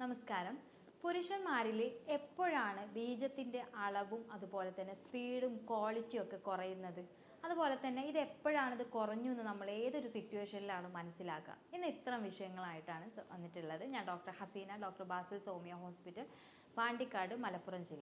നമസ്കാരം. പുരുഷന്മാരിൽ എപ്പോഴാണ് ബീജത്തിന്റെ അളവും അതുപോലെ തന്നെ സ്പീഡും ക്വാളിറ്റിയും ഒക്കെ കുറയുന്നത്? അതുപോലെ തന്നെ ഇത് എപ്പോഴാണ് ഇത് കുറഞ്ഞു എന്ന് നമ്മൾ ഏതൊരു സിറ്റുവേഷനിലാണ് മനസ്സിലാക്കുക? ഇന്ന് ഇത്തരം വിഷയങ്ങളായിട്ടാണ് വന്നിട്ടുള്ളത്. ഞാൻ doctor Haseena doctor Basil Soumya hospital Pandikkad Malappuram ജില്ല.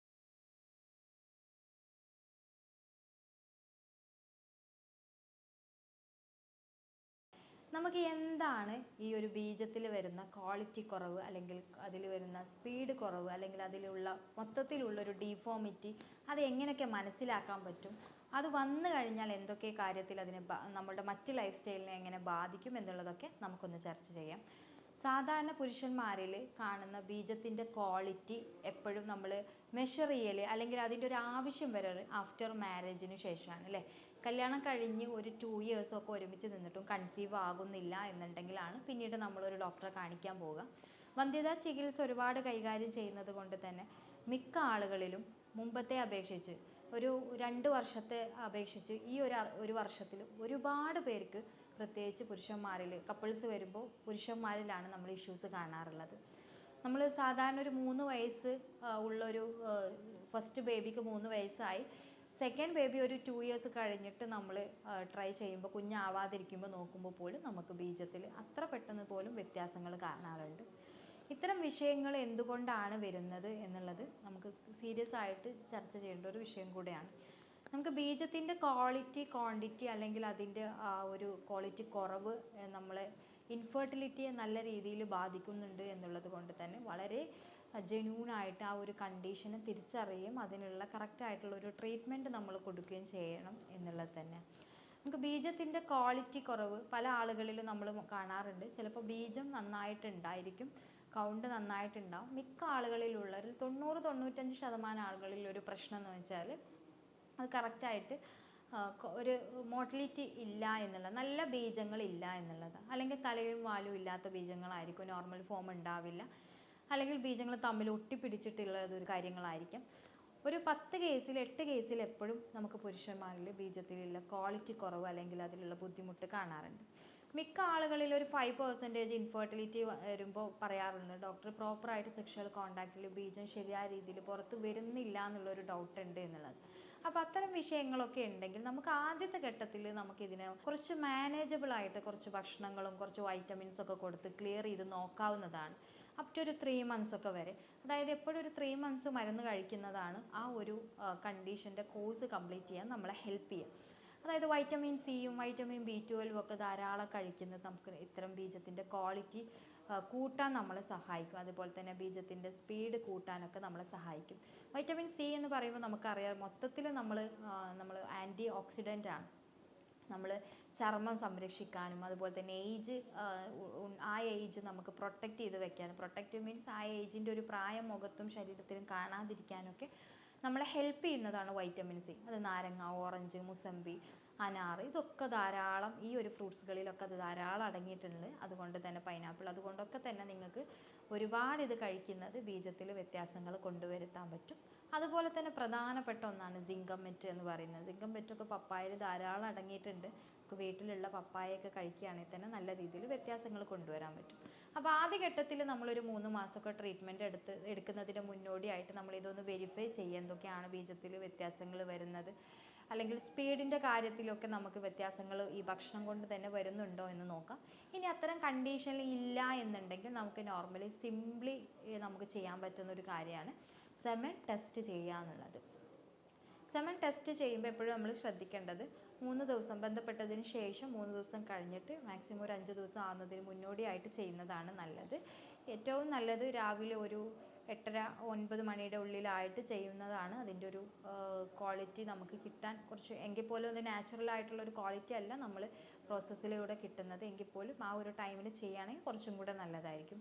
നമുക്ക് എന്താണ് ഈ ഒരു ബീജത്തിൽ വരുന്ന ക്വാളിറ്റി കുറവ് അല്ലെങ്കിൽ അതിൽ വരുന്ന സ്പീഡ് കുറവ് അല്ലെങ്കിൽ അതിലുള്ള മൊത്തത്തിലുള്ള ഒരു ഡീഫോമിറ്റി അത് എങ്ങനെയൊക്കെ മനസ്സിലാക്കാൻ പറ്റും? അത് വന്നു കഴിഞ്ഞാൽ എന്തൊക്കെ കാര്യത്തിൽ അതിനെ നമ്മുടെ മറ്റ് ലൈഫ് സ്റ്റൈലിനെ എങ്ങനെ ബാധിക്കും എന്നുള്ളതൊക്കെ നമുക്കൊന്ന് ചർച്ച ചെയ്യാം. സാധാരണ പുരുഷന്മാരിൽ കാണുന്ന ബീജത്തിന്റെ ക്വാളിറ്റി എപ്പോഴും നമ്മൾ മെഷർ ചെയ്യൽ അല്ലെങ്കിൽ അതിന്റെ ഒരു ആവശ്യം വരൽ ആഫ്റ്റർ മാരേജിന് ശേഷമാണ് അല്ലേ? കല്യാണം കഴിഞ്ഞ് ഒരു ടു ഇയേഴ്സൊക്കെ ഒരുമിച്ച് നിന്നിട്ടും കൺസീവ് ആകുന്നില്ല എന്നുണ്ടെങ്കിലാണ് പിന്നീട് നമ്മളൊരു ഡോക്ടറെ കാണിക്കാൻ പോവുക. വന്ധ്യതാ ചികിത്സ ഒരുപാട് കൈകാര്യം ചെയ്യുന്നത് കൊണ്ട് തന്നെ മിക്ക ആളുകളിലും മുമ്പത്തെ അപേക്ഷിച്ച് ഒരു രണ്ട് വർഷത്തെ അപേക്ഷിച്ച് ഈ ഒരു ഒരു വർഷത്തിൽ ഒരുപാട് പേർക്ക് പ്രത്യേകിച്ച് പുരുഷന്മാരിൽ കപ്പിൾസ് വരുമ്പോൾ പുരുഷന്മാരിലാണ് നമ്മൾ ഇഷ്യൂസ് കാണാറുള്ളത്. നമ്മൾ സാധാരണ ഒരു മൂന്ന് വയസ്സ് ഉള്ളൊരു ഫസ്റ്റ് ബേബിക്ക് മൂന്ന് വയസ്സായി. സെക്കൻഡ് ബേബി ഒരു ടു ഇയേഴ്സ് കഴിഞ്ഞിട്ട് നമ്മൾ ട്രൈ ചെയ്യുമ്പോൾ കുഞ്ഞാവാതിരിക്കുമ്പോൾ നോക്കുമ്പോൾ പോലും നമുക്ക് ബീജത്തിൽ അത്ര പെട്ടെന്ന് പോലും വ്യത്യാസങ്ങൾ കാണാറുണ്ട്. ഇത്തരം വിഷയങ്ങൾ എന്തുകൊണ്ടാണ് വരുന്നത് എന്നുള്ളത് നമുക്ക് സീരിയസ് ആയിട്ട് ചർച്ച ചെയ്യേണ്ട ഒരു വിഷയം കൂടെയാണ്. നമുക്ക് ബീജത്തിന്റെ ക്വാളിറ്റി ക്വാണ്ടിറ്റി അല്ലെങ്കിൽ അതിന്റെ ആ ഒരു ക്വാളിറ്റി കുറവ് നമ്മളെ ഇൻഫെർട്ടിലിറ്റിയെ നല്ല രീതിയിൽ ബാധിക്കുന്നുണ്ട് എന്നുള്ളത് കൊണ്ട് തന്നെ വളരെ ജെന്യൂനായിട്ട് ആ ഒരു കണ്ടീഷനെ തിരിച്ചറിയുകയും അതിനുള്ള കറക്റ്റായിട്ടുള്ള ഒരു ട്രീറ്റ്മെന്റ് നമ്മൾ കൊടുക്കുകയും ചെയ്യണം എന്നുള്ളത് തന്നെ. നമുക്ക് ബീജത്തിന്റെ ക്വാളിറ്റി കുറവ് പല ആളുകളിലും നമ്മൾ കാണാറുണ്ട്. ചിലപ്പോൾ ബീജം നന്നായിട്ടുണ്ടായിരിക്കും കൗണ്ട് നന്നായിട്ടുണ്ടാവും. മിക്ക ആളുകളിലുള്ളവരിൽ തൊണ്ണൂറ് തൊണ്ണൂറ്റഞ്ച് ശതമാനം ആളുകളിൽ ഒരു പ്രശ്നം എന്ന് വെച്ചാൽ അത് കറക്റ്റായിട്ട് ഒരു മോട്ടിലിറ്റി ഇല്ല എന്നുള്ളത് നല്ല ബീജങ്ങൾ ഇല്ല എന്നുള്ളത്. അല്ലെങ്കിൽ തലയും വാലും ഇല്ലാത്ത ബീജങ്ങളായിരിക്കും നോർമൽ ഫോം ഉണ്ടാവില്ല. അല്ലെങ്കിൽ ബീജങ്ങൾ തമ്മിൽ ഒട്ടിപ്പിടിച്ചിട്ടുള്ളത് ഒരു കാര്യങ്ങളായിരിക്കും. ഒരു പത്ത് കേസിൽ എട്ട് കേസിൽ എപ്പോഴും നമുക്ക് പുരുഷന്മാരിൽ ബീജത്തിലുള്ള ക്വാളിറ്റി കുറവ് അല്ലെങ്കിൽ അതിലുള്ള ബുദ്ധിമുട്ട് കാണാറുണ്ട്. മിക്ക ആളുകളിൽ ഒരു ഫൈവ് പെർസെന്റേജ് ഇൻഫെർട്ടിലിറ്റി വരുമ്പോൾ പറയാറുണ്ട്. ഡോക്ടർ പ്രോപ്പറായിട്ട് സെക്ഷൽ കോണ്ടാക്റ്റിൽ ബീജം ശരിയായ രീതിയിൽ പുറത്ത് വരുന്നില്ല എന്നുള്ളൊരു ഡൗട്ട് ഉണ്ട് എന്നുള്ളത്. അപ്പോൾ അത്തരം വിഷയങ്ങളൊക്കെ ഉണ്ടെങ്കിൽ നമുക്ക് ആദ്യത്തെ ഘട്ടത്തിൽ നമുക്ക് ഇതിന് കുറച്ച് മാനേജബിൾ ആയിട്ട് കുറച്ച് ഭക്ഷണങ്ങളും കുറച്ച് വൈറ്റമിൻസ് ഒക്കെ കൊടുത്ത് ക്ലിയർ ചെയ്ത് നോക്കാവുന്നതാണ്. അപ് ടു ഒരു ത്രീ മന്ത്സ് ഒക്കെ വരെ. അതായത് എപ്പോഴും ഒരു ത്രീ മന്ത്സ് മരുന്ന് കഴിക്കുന്നതാണ് ആ ഒരു കണ്ടീഷന്റെ കോഴ്സ് കംപ്ലീറ്റ് ചെയ്യാൻ നമ്മളെ ഹെൽപ്പ് ചെയ്യും. അതായത് വൈറ്റമിൻ സിയും വൈറ്റമിൻ ബി ട്വൽവും ഒക്കെ ധാരാളം കഴിക്കുന്നത് നമുക്ക് ഇത്തരം ബീജത്തിന്റെ ക്വാളിറ്റി കൂട്ടാൻ നമ്മളെ സഹായിക്കും. അതുപോലെ തന്നെ ബീജത്തിന്റെ സ്പീഡ് കൂട്ടാനൊക്കെ നമ്മളെ സഹായിക്കും. വൈറ്റമിൻ സി എന്ന് പറയുമ്പോൾ നമുക്കറിയാം മൊത്തത്തിൽ നമ്മൾ നമ്മൾ ആന്റി ഓക്സിഡന്റ് ആണ്. നമ്മൾ ചർമ്മം സംരക്ഷിക്കാനും അതുപോലെ തന്നെ ഏജ് ആ ഏജ് നമുക്ക് പ്രൊട്ടക്റ്റ് ചെയ്ത് വെക്കാനും. പ്രൊട്ടക്റ്റ് മീൻസ് ആ ഏജിന്റെ ഒരു പ്രായം മുഖത്തും ശരീരത്തിലും കാണാതിരിക്കാനൊക്കെ നമ്മളെ ഹെൽപ്പ് ചെയ്യുന്നതാണ് വൈറ്റമിൻ സി അത് നാരങ്ങ ഓറഞ്ച് മുസമ്പി അനാറ് ഇതൊക്കെ ധാരാളം ഈ ഒരു ഫ്രൂട്ട്സുകളിലൊക്കെ അത് ധാരാളം അടങ്ങിയിട്ടുണ്ട്. അതുകൊണ്ട് തന്നെ പൈനാപ്പിൾ അതുകൊണ്ടൊക്കെ തന്നെ നിങ്ങൾക്ക് ഒരുപാട് ഇത് കഴിക്കുന്നത് ബീജത്തിൽ വ്യത്യാസങ്ങൾ കൊണ്ടുവരുത്താൻ പറ്റും. അതുപോലെ തന്നെ പ്രധാനപ്പെട്ട ഒന്നാണ് സിങ്കമെറ്റ് എന്ന് പറയുന്നത്. സിങ്കമെറ്റൊക്കെ പപ്പായയിൽ ധാരാളം അടങ്ങിയിട്ടുണ്ട്. നമുക്ക് വീട്ടിലുള്ള പപ്പായയൊക്കെ കഴിക്കുകയാണെങ്കിൽ തന്നെ നല്ല രീതിയിൽ വ്യത്യാസങ്ങൾ കൊണ്ടുവരാൻ പറ്റും. അപ്പോൾ ആദ്യ ഘട്ടത്തിൽ നമ്മളൊരു മൂന്ന് മാസമൊക്കെ ട്രീറ്റ്മെന്റ് എടുത്ത് എടുക്കുന്നതിന് മുന്നോടിയായിട്ട് നമ്മൾ ഇതൊന്ന് വെരിഫൈ ചെയ്യുക എന്തൊക്കെയാണ് ബീജത്തിൽ വ്യത്യാസങ്ങൾ വരുന്നത്. അല്ലെങ്കിൽ സ്പീഡിന്റെ കാര്യത്തിലൊക്കെ നമുക്ക് വ്യത്യാസങ്ങൾ ഈ ഭക്ഷണം കൊണ്ട് തന്നെ വരുന്നുണ്ടോ എന്ന് നോക്കാം. ഇനി അത്തരം കണ്ടീഷനിൽ ഇല്ല എന്നുണ്ടെങ്കിൽ നമുക്ക് നോർമലി സിംപ്ലി നമുക്ക് ചെയ്യാൻ പറ്റുന്ന ഒരു കാര്യമാണ് സെമൻ ടെസ്റ്റ് ചെയ്യുക എന്നുള്ളത്. സെമൻ ടെസ്റ്റ് ചെയ്യുമ്പോൾ എപ്പോഴും നമ്മൾ ശ്രദ്ധിക്കേണ്ടത് മൂന്ന് ദിവസം ബന്ധപ്പെട്ടതിന് ശേഷം മൂന്ന് ദിവസം കഴിഞ്ഞിട്ട് മാക്സിമം ഒരു അഞ്ച് ദിവസം ആകുന്നതിന് മുന്നോടിയായിട്ട് ചെയ്യുന്നതാണ് നല്ലത്. ഏറ്റവും നല്ലത് രാവിലെ ഒരു എട്ടര ഒൻപത് മണിയുടെ ഉള്ളിലായിട്ട് ചെയ്യുന്നതാണ് അതിന്റെ ഒരു ക്വാളിറ്റി നമുക്ക് കിട്ടാൻ കുറച്ച് എങ്കിൽ പോലും അത് നാച്ചുറൽ ആയിട്ടുള്ള ഒരു ക്വാളിറ്റി അല്ല നമ്മൾ പ്രോസസ്സിലൂടെ കിട്ടുന്നത്. എങ്കിൽ പോലും ആ ഒരു ടൈമിൽ ചെയ്യുകയാണെങ്കിൽ കുറച്ചും കൂടെ നല്ലതായിരിക്കും.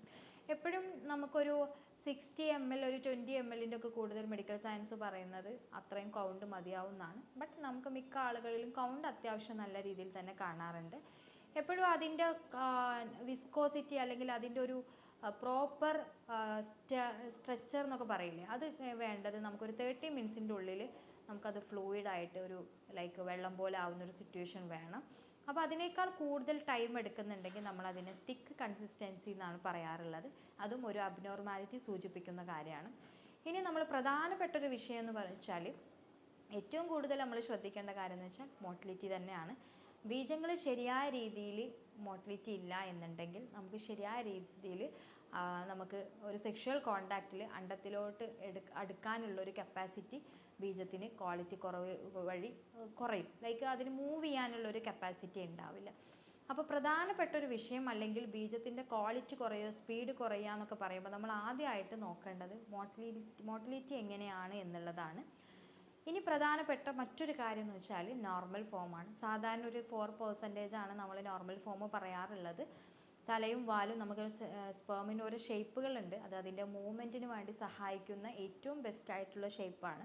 എപ്പോഴും നമുക്കൊരു സിക്സ്റ്റി എം എൽ ഒരു ട്വന്റി എം എല്ലിന്റെ ഒക്കെ കൂടുതൽ മെഡിക്കൽ സയൻസ് പറയുന്നത് അത്രയും കൗണ്ട് മതിയാവുന്നതാണ്. ബട്ട് നമുക്ക് മിക്ക ആളുകളിലും കൗണ്ട് അത്യാവശ്യം നല്ല രീതിയിൽ തന്നെ കാണാറുണ്ട്. എപ്പോഴും അതിന്റെ വിസ്കോസിറ്റി അല്ലെങ്കിൽ അതിന്റെ ഒരു പ്രോപ്പർ സ്ട്രെച്ചർ എന്നൊക്കെ പറയില്ലേ? അത് വേണ്ടത് നമുക്കൊരു തേർട്ടി മിനിറ്റ്സിന്റെ ഉള്ളിൽ നമുക്കത് ഫ്ലൂയിഡ് ആയിട്ട് ഒരു ലൈക്ക് വെള്ളം പോലെ ആവുന്ന ഒരു സിറ്റുവേഷൻ വേണം. അപ്പോൾ അതിനേക്കാൾ കൂടുതൽ ടൈം എടുക്കുന്നുണ്ടെങ്കിൽ നമ്മൾ അതിന് തിക്ക് കൺസിസ്റ്റൻസി എന്നാണ് പറയാറുള്ളത്. അതും ഒരു അബ്നോർമാലിറ്റി സൂചിപ്പിക്കുന്ന കാര്യമാണ്. ഇനി നമ്മൾ പ്രധാനപ്പെട്ട ഒരു വിഷയം എന്ന് വെച്ചാൽ ഏറ്റവും കൂടുതൽ നമ്മൾ ശ്രദ്ധിക്കേണ്ട കാര്യം എന്ന് വെച്ചാൽ മോട്ടിലിറ്റി തന്നെയാണ്. ബീജങ്ങൾ ശരിയായ രീതിയിൽ മോട്ടിലിറ്റി ഇല്ല എന്നുണ്ടെങ്കിൽ നമുക്ക് ശരിയായ രീതിയിൽ നമുക്ക് ഒരു സെക്ഷുവൽ കോണ്ടാക്റ്റിൽ അണ്ടത്തിലോട്ട് എടു അടുക്കാനുള്ള ഒരു കപ്പാസിറ്റി ബീജത്തിന് ക്വാളിറ്റി കുറവ് വഴി കുറയും. ലൈക്ക് അതിന് മൂവ് ചെയ്യാനുള്ള ഒരു കപ്പാസിറ്റി ഉണ്ടാവില്ല. അപ്പോൾ പ്രധാനപ്പെട്ട ഒരു വിഷയം അല്ലെങ്കിൽ ബീജത്തിന്റെ ക്വാളിറ്റി കുറയുക സ്പീഡ് കുറയുക എന്നൊക്കെ പറയുമ്പോൾ നമ്മൾ ആദ്യമായിട്ട് നോക്കേണ്ടത് മോട്ടിലിറ്റി മോട്ടിലിറ്റി എങ്ങനെയാണ് എന്നുള്ളതാണ്. ഇനി പ്രധാനപ്പെട്ട മറ്റൊരു കാര്യം എന്ന് വെച്ചാൽ നോർമൽ ഫോമാണ് സാധാരണ ഒരു ഫോർ പെർസെന്റേജ് ആണ് നമ്മൾ നോർമൽ ഫോം പറയാറുള്ളത്. തലയും വാലും നമുക്ക് സ്പേമിന് ഓരോ ഷേപ്പുകളുണ്ട് അത് അതിന്റെ മൂവ്മെന്റിന് വേണ്ടി സഹായിക്കുന്ന ഏറ്റവും ബെസ്റ്റ് ആയിട്ടുള്ള ഷേപ്പാണ്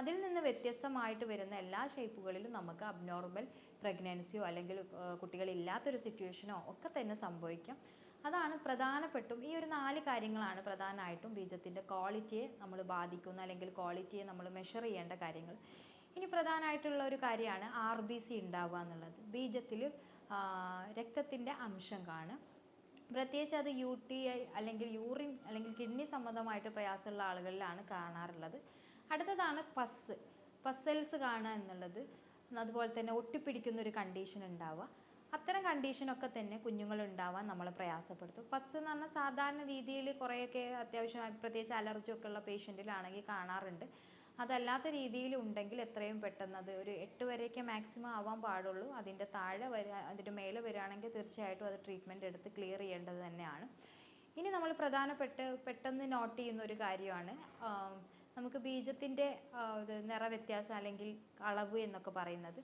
അതിൽ നിന്ന് വ്യത്യസ്തമായിട്ട് വരുന്ന എല്ലാ ഷേപ്പുകളിലും നമുക്ക് അബ്നോർമൽ പ്രഗ്നൻസിയോ അല്ലെങ്കിൽ കുട്ടികളില്ലാത്തൊരു സിറ്റുവേഷനോ ഒക്കെ തന്നെ സംഭവിക്കാം. അതാണ് പ്രധാനപ്പെട്ടും ഈ ഒരു നാല് കാര്യങ്ങളാണ് പ്രധാനമായിട്ടും ബീജത്തിന്റെ ക്വാളിറ്റിയെ നമ്മൾ ബാധിക്കുന്ന അല്ലെങ്കിൽ ക്വാളിറ്റിയെ നമ്മൾ മെഷർ ചെയ്യേണ്ട കാര്യങ്ങൾ. ഇനി പ്രധാനമായിട്ടുള്ള ഒരു കാര്യമാണ് ആർ ബി സി ഉണ്ടാവുക എന്നുള്ളത്. ബീജത്തിൽ രക്തത്തിന്റെ അംശം കാണും പ്രത്യേകിച്ച് അത് യു ടി ഐ അല്ലെങ്കിൽ യൂറിൻ അല്ലെങ്കിൽ കിഡ്നി സംബന്ധമായിട്ട് പ്രയാസമുള്ള ആളുകളിലാണ് കാണാറുള്ളത്. അടുത്തതാണ് പസ് പസൽസ് കാണുക എന്നുള്ളത്. അതുപോലെ തന്നെ ഒട്ടിപ്പിടിക്കുന്ന ഒരു കണ്ടീഷൻ ഉണ്ടാവുക. അത്തരം കണ്ടീഷനൊക്കെ തന്നെ കുഞ്ഞുങ്ങൾ ഉണ്ടാവാൻ നമ്മൾ പ്രയാസപ്പെടുത്തും. ഫസ്റ്റ് എന്ന് പറഞ്ഞാൽ സാധാരണ രീതിയിൽ കുറേയൊക്കെ അത്യാവശ്യം പ്രത്യേകിച്ച് അലർജി ഒക്കെ ഉള്ള പേഷ്യന്റിലാണെങ്കിൽ കാണാറുണ്ട്. അതല്ലാത്ത രീതിയിൽ ഉണ്ടെങ്കിൽ എത്രയും പെട്ടെന്ന് അത് ഒരു എട്ട് വരെയൊക്കെ മാക്സിമം ആവാൻ പാടുള്ളൂ. അതിന്റെ താഴെ വരിക അതിന്റെ മേലെ വരികയാണെങ്കിൽ തീർച്ചയായിട്ടും അത് ട്രീറ്റ്മെന്റ് എടുത്ത് ക്ലിയർ ചെയ്യേണ്ടത് തന്നെയാണ്. ഇനി നമ്മൾ പ്രധാനപ്പെട്ട് പെട്ടെന്ന് നോട്ട് ചെയ്യുന്ന ഒരു കാര്യമാണ്. നമുക്ക് ബീജത്തിന്റെ നിറവ്യത്യാസം അല്ലെങ്കിൽ അളവ് എന്നൊക്കെ പറയുന്നത്.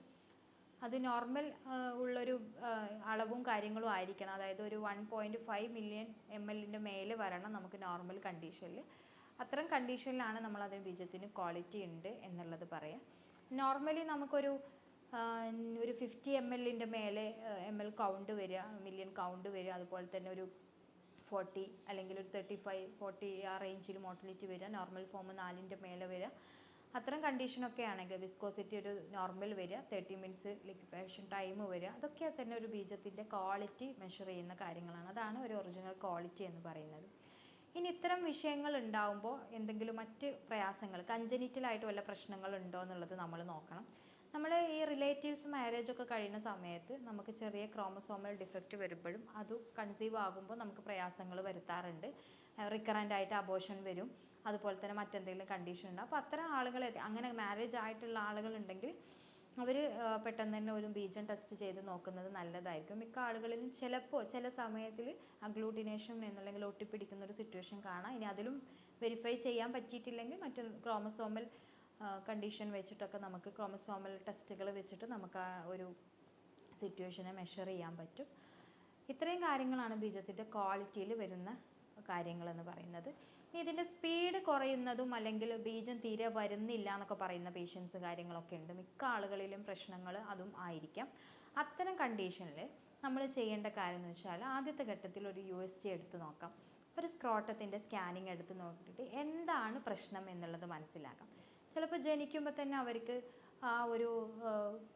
അത് നോർമൽ ഉള്ളൊരു അളവും കാര്യങ്ങളും ആയിരിക്കണം. അതായത് ഒരു one point five million M എല്ലിന്റെ മേലെ വരണം നമുക്ക് നോർമൽ കണ്ടീഷനിൽ അത്തരം കണ്ടീഷനിലാണ് നമ്മൾ അതിന് ബീജത്തിന് ക്വാളിറ്റി ഉണ്ട് എന്നുള്ളത് പറയാം. നോർമലി നമുക്കൊരു ഒരു ഫിഫ്റ്റി എം എല്ലിന്റെ മേലെ എം എൽ കൗണ്ട് വരിക മില്യൺ കൗണ്ട് വരിക അതുപോലെ തന്നെ ഒരു ഫോർട്ടി അല്ലെങ്കിൽ ഒരു തേർട്ടി ഫൈവ് ഫോർട്ടി ആ റേഞ്ചിൽ മോട്ടിലിറ്റി വരിക നോർമൽ ഫോം നാലിന്റെ മേലെ വരിക. അത്തരം കണ്ടീഷനൊക്കെ ആണെങ്കിൽ വിസ്കോസിറ്റി ഒരു നോർമൽ വരിക തേർട്ടി മിനിറ്റ്സ് ലിക്വിഫേഷൻ ടൈം വരിക. അതൊക്കെ തന്നെ ഒരു ബീജത്തിന്റെ ക്വാളിറ്റി മെഷർ ചെയ്യുന്ന കാര്യങ്ങളാണ്. അതാണ് ഒരു ഒറിജിനൽ ക്വാളിറ്റി എന്ന് പറയുന്നത്. ഇനി ഇത്തരം വിഷയങ്ങൾ ഉണ്ടാകുമ്പോൾ എന്തെങ്കിലും മറ്റ് പ്രയാസങ്ങൾ കഞ്ചനിറ്റലായിട്ട് വല്ല പ്രശ്നങ്ങൾ ഉണ്ടോ എന്നുള്ളത് നമ്മൾ നോക്കണം. നമ്മൾ ഈ റിലേറ്റീവ്സ് മാരേജ് ഒക്കെ കഴിയുന്ന സമയത്ത് നമുക്ക് ചെറിയ ക്രോമസോമൽ ഡിഫക്റ്റ് വരുമ്പോഴും അത് കൺസീവ് ആകുമ്പോൾ നമുക്ക് പ്രയാസങ്ങൾ വരുത്താറുണ്ട്. റിക്കറന്റ് ആയിട്ട് അബോഷൻ വരും. അതുപോലെ തന്നെ മറ്റെന്തെങ്കിലും കണ്ടീഷൻ ഉണ്ട്. അപ്പോൾ അത്തരം ആളുകൾ അങ്ങനെ മാരേജ് ആയിട്ടുള്ള ആളുകളുണ്ടെങ്കിൽ അവർ പെട്ടെന്ന് തന്നെ ഒരു ബീജം ടെസ്റ്റ് ചെയ്ത് നോക്കുന്നത് നല്ലതായിരിക്കും. മിക്ക ആളുകളിലും ചിലപ്പോൾ ചില സമയത്തിൽ അഗ്ലൂട്ടിനേഷൻ എന്നല്ലെങ്കിൽ ഒട്ടിപ്പിടിക്കുന്ന ഒരു സിറ്റുവേഷൻ കാണാം. ഇനി അതിലും വെരിഫൈ ചെയ്യാൻ പറ്റിയിട്ടില്ലെങ്കിൽ മറ്റു ക്രോമസോമൽ കണ്ടീഷൻ വെച്ചിട്ടൊക്കെ നമുക്ക് ക്രോമസോമൽ ടെസ്റ്റുകൾ വെച്ചിട്ട് നമുക്ക് ആ ഒരു സിറ്റുവേഷനെ മെഷർ ചെയ്യാൻ പറ്റും. ഇത്രയും കാര്യങ്ങളാണ് ബീജത്തിന്റെ ക്വാളിറ്റിയിൽ വരുന്ന കാര്യങ്ങളെന്ന് പറയുന്നത്. ഇതിന്റെ സ്പീഡ് കുറയുന്നതും അല്ലെങ്കിൽ ബീജം തീരെ വരുന്നില്ല എന്നൊക്കെ പറയുന്ന പേഷ്യൻസ് കാര്യങ്ങളൊക്കെ ഉണ്ട്. മിക്ക ആളുകളിലും പ്രശ്നങ്ങൾ അതും ആയിരിക്കാം. അത്തരം കണ്ടീഷനിൽ നമ്മൾ ചെയ്യേണ്ട കാര്യം എന്ന് വെച്ചാൽ ആദ്യത്തെ ഘട്ടത്തിൽ ഒരു യു എസ് ജി എടുത്ത് നോക്കാം. ഒരു സ്ക്രോട്ടത്തിന്റെ സ്കാനിങ് എടുത്ത് നോക്കിയിട്ട് എന്താണ് പ്രശ്നം എന്നുള്ളത് മനസ്സിലാക്കാം. ചിലപ്പോൾ ജനിക്കുമ്പോൾ തന്നെ അവർക്ക് ആ ഒരു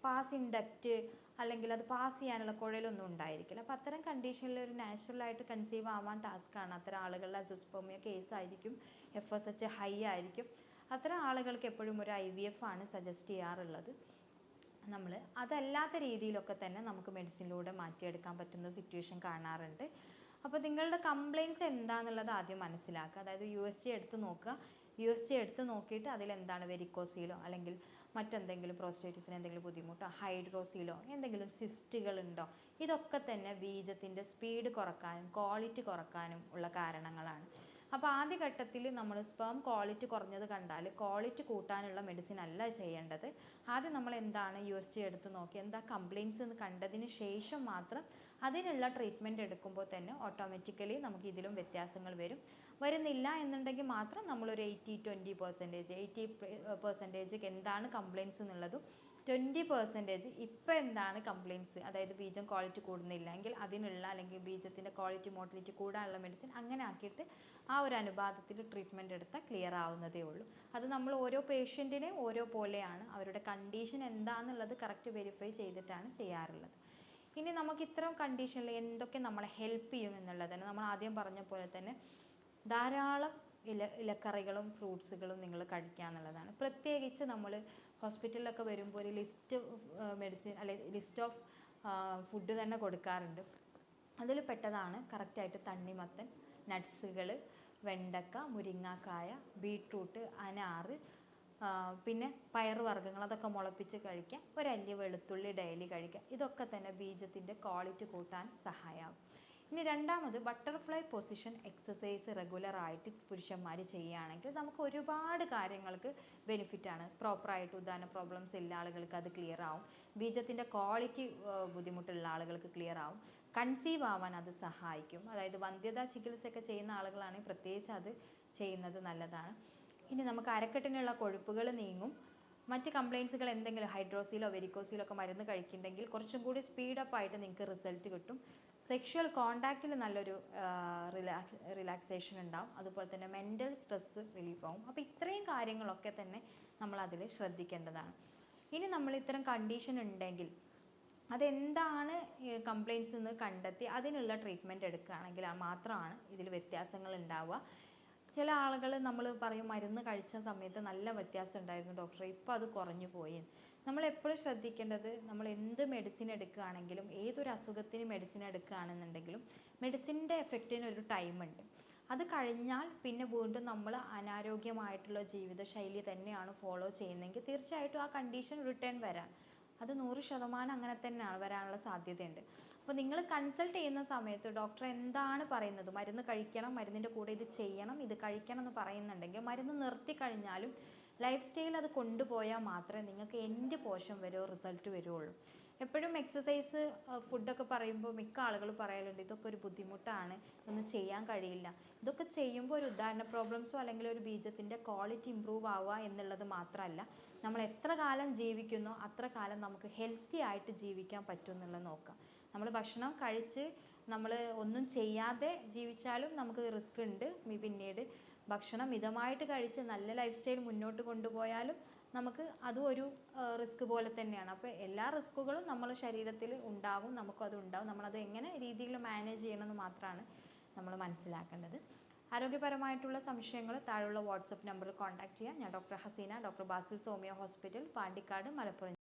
പാസ് ഡക്റ്റ് അല്ലെങ്കിൽ അത് പാസ് ചെയ്യാനുള്ള കുഴലൊന്നും ഉണ്ടായിരിക്കില്ല. അപ്പോൾ അത്തരം കണ്ടീഷനിൽ ഒരു നാച്ചുറലായിട്ട് കൺസീവ് ആവാൻ ടാസ്ക്കാണ് അത്തരം ആളുകളുടെ അസുസ്പോമിയ കേസ് ആയിരിക്കും. എഫ് എസ് എച്ച് ഹൈ ആയിരിക്കും. അത്തരം ആളുകൾക്ക് എപ്പോഴും ഒരു ഐ വി എഫ് ആണ് സജസ്റ്റ് ചെയ്യാറുള്ളത്. നമ്മൾ അതല്ലാത്ത രീതിയിലൊക്കെ തന്നെ നമുക്ക് മെഡിസിനിലൂടെ മാറ്റിയെടുക്കാൻ പറ്റുന്ന സിറ്റുവേഷൻ കാണാറുണ്ട്. അപ്പോൾ നിങ്ങളുടെ കംപ്ലയിൻസ് എന്താണെന്നുള്ളത് ആദ്യം മനസ്സിലാക്കുക. അതായത് യു എസ് ജി എടുത്ത് നോക്കുക. യു എസ് ജി എടുത്ത് നോക്കിയിട്ട് അതിലെന്താണ് വെരിക്കോസീലോ അല്ലെങ്കിൽ മറ്റെന്തെങ്കിലും പ്രോസ്റ്റേറ്റിസിന് എന്തെങ്കിലും ബുദ്ധിമുട്ടോ ഹൈഡ്രോസിലോ എന്തെങ്കിലും സിസ്റ്റുകളുണ്ടോ? ഇതൊക്കെ തന്നെ ബീജത്തിന്റെ സ്പീഡ് കുറക്കാനും ക്വാളിറ്റി കുറക്കാനും ഉള്ള കാരണങ്ങളാണ്. അപ്പോൾ ആദ്യഘട്ടത്തിൽ നമ്മൾ സ്പേം ക്വാളിറ്റി കുറഞ്ഞത് കണ്ടാൽ ക്വാളിറ്റി കൂട്ടാനുള്ള മെഡിസിൻ അല്ല ചെയ്യേണ്ടത്. ആദ്യം നമ്മൾ എന്താണ് യു എസ് ടി എടുത്ത് നോക്കി എന്താ കംപ്ലയിൻസ് എന്ന് കണ്ടതിന് ശേഷം മാത്രം അതിനുള്ള ട്രീറ്റ്മെന്റ് എടുക്കുമ്പോൾ തന്നെ ഓട്ടോമാറ്റിക്കലി നമുക്ക് ഇതിലും വ്യത്യാസങ്ങൾ വരും. വരുന്നില്ല എന്നുണ്ടെങ്കിൽ മാത്രം നമ്മളൊരു eighty twenty percentage eighty percentage എന്താണ് കംപ്ലയിൻസ് എന്നുള്ളതും ട്വന്റി പെർസെന്റേജ് ഇപ്പം എന്താണ് കംപ്ലയിൻസ് അതായത് ബീജം ക്വാളിറ്റി കൂടുന്നില്ലെങ്കിൽ അതിനുള്ള അല്ലെങ്കിൽ ബീജത്തിന്റെ ക്വാളിറ്റി മോട്ടിലിറ്റി കൂടാനുള്ള മെഡിസിൻ അങ്ങനെ ആക്കിയിട്ട് ആ ഒരു അനുപാതത്തിൽ ട്രീറ്റ്മെന്റ് എടുത്താൽ ക്ലിയർ ആവുന്നതേ ഉള്ളൂ. അത് നമ്മൾ ഓരോ പേഷ്യന്റിനെ ഓരോ പോലെയാണ് അവരുടെ കണ്ടീഷൻ എന്താണെന്നുള്ളത് കറക്റ്റ് വെരിഫൈ ചെയ്തിട്ടാണ് ചെയ്യാറുള്ളത്. ഇനി നമുക്ക് ഇത്തരം കണ്ടീഷനിൽ എന്തൊക്കെ നമ്മളെ ഹെൽപ്പ് ചെയ്യും എന്നുള്ളതാണ് നമ്മൾ ആദ്യം പറഞ്ഞ പോലെ തന്നെ ധാരാളം ഇല ഇലക്കറികളും ഫ്രൂട്ട്സുകളും നിങ്ങൾ കഴിക്കുക എന്നുള്ളതാണ് പ്രത്യേകിച്ച് നമ്മൾ ഹോസ്പിറ്റലിലൊക്കെ വരുമ്പോൾ ഒരു ലിസ്റ്റ് മെഡിസിൻ അല്ലെ ലിസ്റ്റ് ഓഫ് ഫുഡ് തന്നെ കൊടുക്കാറുണ്ട്. അതിൽ പെട്ടതാണ് കറക്റ്റായിട്ട് തണ്ണിമത്തൻ നട്ട്സുകൾ വെണ്ടക്ക മുരിങ്ങാക്കായ ബീട്രൂട്ട് അനാറ് പിന്നെ പയർ വർഗങ്ങൾ അതൊക്കെ മുളപ്പിച്ച് കഴിക്കുക ഒരല്യ വെളുത്തുള്ളി ഡെയിലി കഴിക്കുക ഇതൊക്കെ തന്നെ ബീജത്തിന്റെ ക്വാളിറ്റി കൂട്ടാൻ സഹായമാകും ഇനി രണ്ടാമത് ബട്ടർഫ്ലൈ പൊസിഷൻ എക്സസൈസ് റെഗുലറായിട്ട് പുരുഷന്മാർ ചെയ്യുകയാണെങ്കിൽ നമുക്ക് ഒരുപാട് കാര്യങ്ങൾക്ക് ബെനിഫിറ്റാണ് പ്രോപ്പറായിട്ട് ഉദാഹരണ പ്രോബ്ലംസ് ഇല്ല ആളുകൾക്ക് അത് ക്ലിയർ ആവും. ബീജത്തിന്റെ ക്വാളിറ്റി ബുദ്ധിമുട്ടുള്ള ആളുകൾക്ക് ക്ലിയർ ആവും. കൺസീവ് ആവാൻ അത് സഹായിക്കും. അതായത് വന്ധ്യതാ ചികിത്സയൊക്കെ ചെയ്യുന്ന ആളുകളാണെങ്കിൽ പ്രത്യേകിച്ച് അത് ചെയ്യുന്നത് നല്ലതാണ്. ഇനി നമുക്ക് അരക്കെട്ടിനുള്ള കൊഴുപ്പുകൾ നീങ്ങും. മറ്റ് കംപ്ലയിൻസുകൾ എന്തെങ്കിലും ഹൈഡ്രോസിലോ വെരിക്കോസിലോ ഒക്കെ മരുന്ന് കഴിക്കുന്നുണ്ടെങ്കിൽ കുറച്ചും കൂടി സ്പീഡപ്പായിട്ട് നിങ്ങൾക്ക് റിസൾട്ട് കിട്ടും. സെക്ഷുവൽ കോണ്ടാക്റ്റിൽ നല്ലൊരു റിലാക്സ് റിലാക്സേഷൻ ഉണ്ടാവും. അതുപോലെ തന്നെ മെന്റൽ സ്ട്രെസ്സ് റിലീഫ് ആവും. അപ്പോൾ ഇത്രയും കാര്യങ്ങളൊക്കെ തന്നെ നമ്മൾ അതിൽ ശ്രദ്ധിക്കേണ്ടതാണ്. ഇനി നമ്മൾ ഇത്തരം കണ്ടീഷൻ ഉണ്ടെങ്കിൽ അതെന്താണ് കംപ്ലയിൻസ് എന്ന് കണ്ടെത്തി അതിനുള്ള ട്രീറ്റ്മെന്റ് എടുക്കുകയാണെങ്കിൽ മാത്രമാണ് ഇതിൽ വ്യത്യാസങ്ങൾ ഉണ്ടാവുക. ചില ആളുകൾ നമ്മൾ പറയും മരുന്ന് കഴിച്ച സമയത്ത് നല്ല വ്യത്യാസം ഉണ്ടായിരുന്നു ഡോക്ടറെ ഇപ്പോൾ അത് കുറഞ്ഞു പോയി. നമ്മൾ എപ്പോഴും ശ്രദ്ധിക്കേണ്ടത് നമ്മൾ എന്ത് മെഡിസിൻ എടുക്കുകയാണെങ്കിലും ഏതൊരു അസുഖത്തിന് മെഡിസിൻ എടുക്കുകയാണെന്നുണ്ടെങ്കിലും മെഡിസിന്റെ എഫക്റ്റിന് ഒരു ടൈമുണ്ട് അത് കഴിഞ്ഞാൽ പിന്നെ വീണ്ടും നമ്മൾ അനാരോഗ്യമായിട്ടുള്ള ജീവിതശൈലി തന്നെയാണ് ഫോളോ ചെയ്യുന്നതെങ്കിൽ തീർച്ചയായിട്ടും ആ കണ്ടീഷൻ റിട്ടേൺ വരാൻ. അത് നൂറ് ശതമാനം അങ്ങനെ തന്നെയാണ് വരാനുള്ള സാധ്യതയുണ്ട്. അപ്പോൾ നിങ്ങൾ കൺസൾട്ട് ചെയ്യുന്ന സമയത്ത് ഡോക്ടർ എന്താണ് പറയുന്നത്? മരുന്ന് കഴിക്കണം മരുന്നിന്റെ കൂടെ ഇത് ചെയ്യണം ഇത് കഴിക്കണം എന്ന് പറയുന്നുണ്ടെങ്കിൽ മരുന്ന് നിർത്തി കഴിഞ്ഞാലും ലൈഫ് സ്റ്റൈൽ അത് കൊണ്ടുപോയാൽ മാത്രമേ നിങ്ങൾക്ക് എന്റ് പോഷൻ വരുമോ റിസൾട്ട് വരുള്ളൂ എപ്പോഴും എക്സസൈസ് ഫുഡൊക്കെ പറയുമ്പോൾ മിക്ക ആളുകൾ പറയലുണ്ട് ഇതൊക്കെ ഒരു ബുദ്ധിമുട്ടാണ് ഒന്നും ചെയ്യാൻ കഴിയില്ല. ഇതൊക്കെ ചെയ്യുമ്പോൾ ഒരു ഉദാഹരണ പ്രോബ്ലംസോ അല്ലെങ്കിൽ ഒരു ബീജത്തിന്റെ ക്വാളിറ്റി ഇമ്പ്രൂവ് ആവുക എന്നുള്ളത് മാത്രമല്ല നമ്മൾ എത്ര കാലം ജീവിക്കുന്നോ അത്ര കാലം നമുക്ക് ഹെൽത്തി ആയിട്ട് ജീവിക്കാൻ പറ്റും എന്നുള്ളത് നോക്കാം നമ്മൾ ഭക്ഷണം കഴിച്ച് നമ്മൾ ഒന്നും ചെയ്യാതെ ജീവിച്ചാലും നമുക്ക് റിസ്ക് ഉണ്ട് പിന്നീട് ഭക്ഷണം മിതമായിട്ട് കഴിച്ച് നല്ല ലൈഫ് സ്റ്റൈൽ മുന്നോട്ട് കൊണ്ടുപോയാലും നമുക്ക് അതും ഒരു റിസ്ക് പോലെ തന്നെയാണ്. അപ്പോൾ എല്ലാ റിസ്ക്കുകളും നമ്മുടെ ശരീരത്തിൽ ഉണ്ടാകും നമുക്കത് ഉണ്ടാകും നമ്മളത് എങ്ങനെ രീതിയിൽ മാനേജ് ചെയ്യണമെന്ന് മാത്രമാണ് നമ്മൾ മനസ്സിലാക്കേണ്ടത്. ആരോഗ്യപരമായിട്ടുള്ള സംശയങ്ങൾ താഴെയുള്ള വാട്സപ്പ് നമ്പറിൽ കോൺടാക്ട് ചെയ്യാം. ഞാൻ doctor Haseena doctor Basil Soumya hospital Pandikkad Malappuram